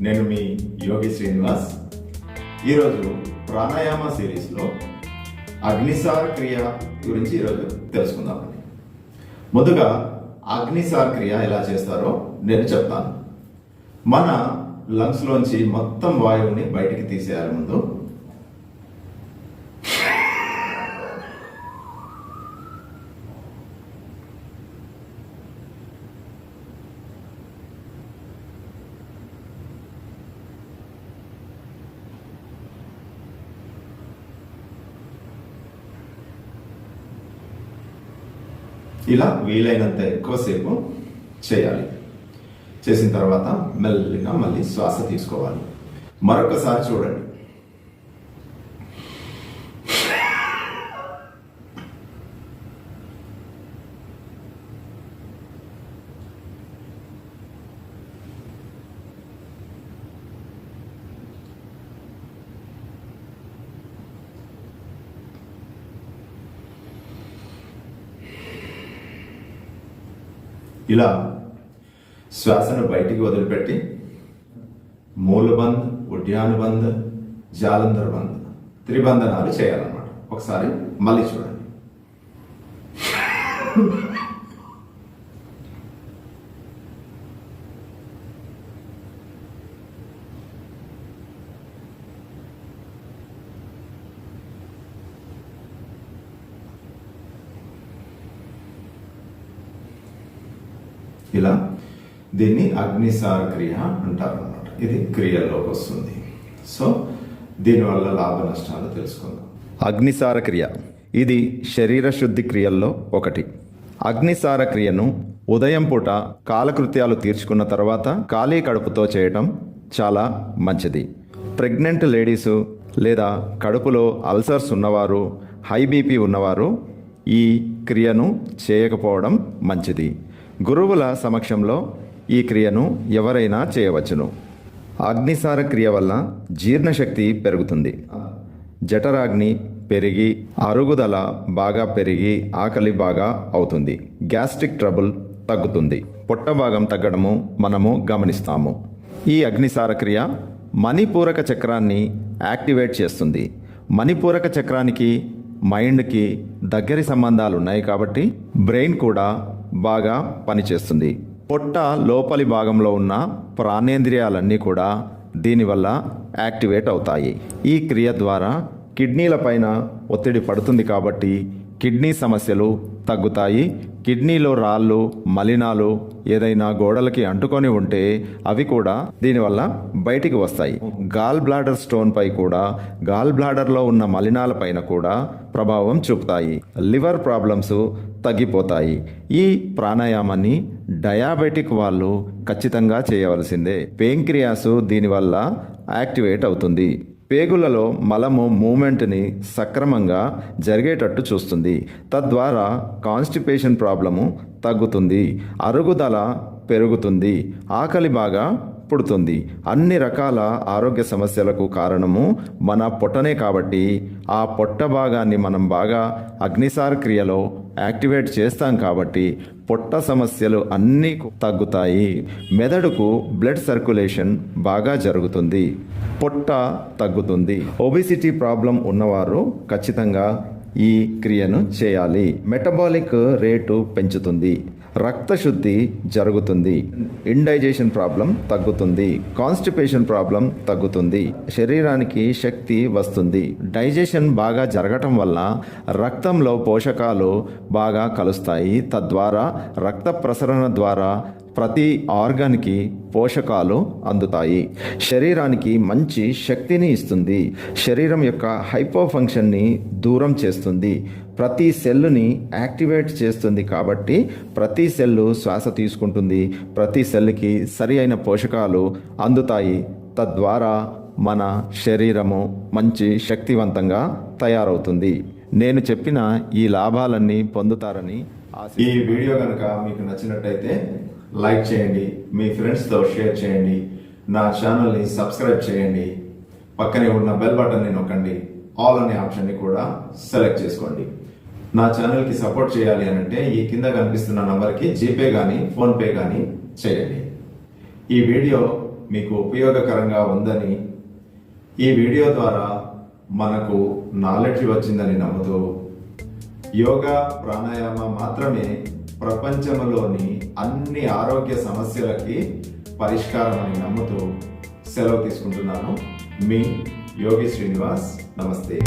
నేను మీ యోగి శ్రీనివాస్. ఈరోజు ప్రాణాయామ సిరీస్లో అగ్నిసార క్రియ గురించి ఈరోజు తెలుసుకుందామండి ముందుగా అగ్నిసార క్రియ ఎలా చేస్తారో నేను చెప్తాను. మన లంగ్స్లోంచి మొత్తం వాయువుని బయటికి తీసేయాలి ముందు. ఇలా వీలైనంత ఎక్కువసేపు చేయాలి. చేసిన తర్వాత మెల్లిగా మళ్ళీ శ్వాస తీసుకోవాలి. మరొకసారి చూడండి. ఇలా శ్వాసను బయటికి వదిలిపెట్టి మూలబంద్ ఉడ్యానుబంద్ జాలంధర్ బంద్ త్రిబంధనాలు చేయాలన్నమాట. ఒకసారి మళ్ళీ చూడండి. ఇలా దీన్ని అగ్నిసార క్రియ అంటారు అనమాట ఇది క్రియల్లోకి వస్తుంది. సో దీనివల్ల లాభ నష్టాలు తెలుసుకుందాం. అగ్నిసార క్రియ. ఇది శరీర శుద్ధి క్రియల్లో ఒకటి. అగ్నిసార క్రియను ఉదయం పూట కాలకృత్యాలు తీర్చుకున్న తర్వాత ఖాళీ కడుపుతో చేయటం చాలా మంచిది. ప్రెగ్నెంట్ లేడీసు లేదా కడుపులో అల్సర్స్ ఉన్నవారు హై బీపీ ఉన్నవారు ఈ క్రియను చేయకపోవడం మంచిది. గురువుల సమక్షంలో ఈ క్రియను ఎవరైనా చేయవచ్చును. అగ్నిసార క్రియ వల్ల జీర్ణశక్తి పెరుగుతుంది. జఠరాగ్ని పెరిగి అరుగుదల బాగా పెరిగి ఆకలి బాగా అవుతుంది. గ్యాస్ట్రిక్ ట్రబుల్ తగ్గుతుంది. పొట్ట భాగం తగ్గడము మనము గమనిస్తాము. ఈ అగ్నిసార క్రియ మణిపూరక చక్రాన్ని యాక్టివేట్ చేస్తుంది. మణిపూరక చక్రానికి మైండ్కి దగ్గరి సంబంధాలు ఉన్నాయి కాబట్టి బ్రెయిన్ కూడా బాగా పనిచేస్తుంది. పొట్ట లోపలి భాగంలో ఉన్న ప్రాణేంద్రియాలన్నీ కూడా దీనివల్ల యాక్టివేట్ అవుతాయి. ఈ క్రియ ద్వారా కిడ్నీల పైన ఒత్తిడి పడుతుంది కాబట్టి కిడ్నీ సమస్యలు తగ్గుతాయి. కిడ్నీలో రాళ్ళు మలినాలు ఏదైనా గోడలకి అంటుకొని ఉంటే అవి కూడా దీనివల్ల బయటికి వస్తాయి. గాల్ బ్లాడర్ స్టోన్ పై కూడా గాల్ బ్లాడర్లో ఉన్న మలినాల పైన కూడా ప్రభావం చూపుతాయి. లివర్ ప్రాబ్లమ్స్ తగ్గిపోతాయి. ఈ ప్రాణాయామాన్ని డయాబెటిక్ వాళ్ళు ఖచ్చితంగా చేయవలసిందే. పేంక్రియాసు దీనివల్ల యాక్టివేట్ అవుతుంది. పేగులలో మలము మూమెంట్ని సక్రమంగా జరిగేటట్టు చూస్తుంది. తద్వారా కాన్స్టిపేషన్ ప్రాబ్లము తగ్గుతుంది. అరుగుదల పెరుగుతుంది. ఆకలి బాగా పుడుతుంది అన్ని రకాల ఆరోగ్య సమస్యలకు కారణము మన పొట్టనే కాబట్టి ఆ పొట్ట భాగాన్ని మనం బాగా అగ్నిసార క్రియలో యాక్టివేట్ చేస్తాం కాబట్టి పొట్ట సమస్యలు అన్నీ తగ్గుతాయి. మెదడుకు బ్లడ్ సర్క్యులేషన్ బాగా జరుగుతుంది. పొట్ట తగ్గుతుంది. ఒబిసిటీ ప్రాబ్లం ఉన్నవారు ఖచ్చితంగా ఈ క్రియను చేయాలి. మెటబాలిక్ రేటు పెంచుతుంది. రక్తశుద్ధి జరుగుతుంది. ఇండైజేషన్ ప్రాబ్లం తగ్గుతుంది. కాన్స్టిపేషన్ ప్రాబ్లం తగ్గుతుంది. శరీరానికి శక్తి వస్తుంది. డైజెషన్ బాగా జరగటం వల్ల రక్తంలో పోషకాలు బాగా కలుస్తాయి. తద్వారా రక్త ప్రసరణ ద్వారా ప్రతి ఆర్గాన్కి పోషకాలు అందుతాయి. శరీరానికి మంచి శక్తిని ఇస్తుంది. శరీరం యొక్క హైపో ఫంక్షన్ని దూరం చేస్తుంది. ప్రతి సెల్లుని యాక్టివేట్ చేస్తుంది కాబట్టి ప్రతి సెల్లు శ్వాస తీసుకుంటుంది. ప్రతి సెల్కి సరి అయిన పోషకాలు అందుతాయి. తద్వారా మన శరీరము మంచి శక్తివంతంగా తయారవుతుంది. నేను చెప్పిన ఈ లాభాలన్నీ పొందుతారని ఈ వీడియో కనుక మీకు నచ్చినట్టయితే లైక్ చేయండి మీ ఫ్రెండ్స్తో షేర్ చేయండి నా ఛానల్ని సబ్స్క్రైబ్ చేయండి పక్కనే ఉన్న బెల్ బటన్ని నొక్కండి ఆల్ అనే ఆప్షన్ని కూడా సెలెక్ట్ చేసుకోండి. నా ఛానల్కి సపోర్ట్ చేయాలి అని అంటే ఈ కింద కనిపిస్తున్న నంబర్కి జీపే కానీ ఫోన్పే కానీ చేయండి. ఈ వీడియో మీకు ఉపయోగకరంగా ఉందని ఈ వీడియో ద్వారా మనకు నాలెడ్జ్ వచ్చిందని నమ్ముతూ యోగా ప్రాణాయామ మాత్రమే ప్రపంచంలోని అన్ని ఆరోగ్య సమస్యలకి పరిష్కారం అని నమ్ముతూ సెలవు తీసుకుంటున్నాను. మీ యోగి శ్రీనివాస్ నమస్తే.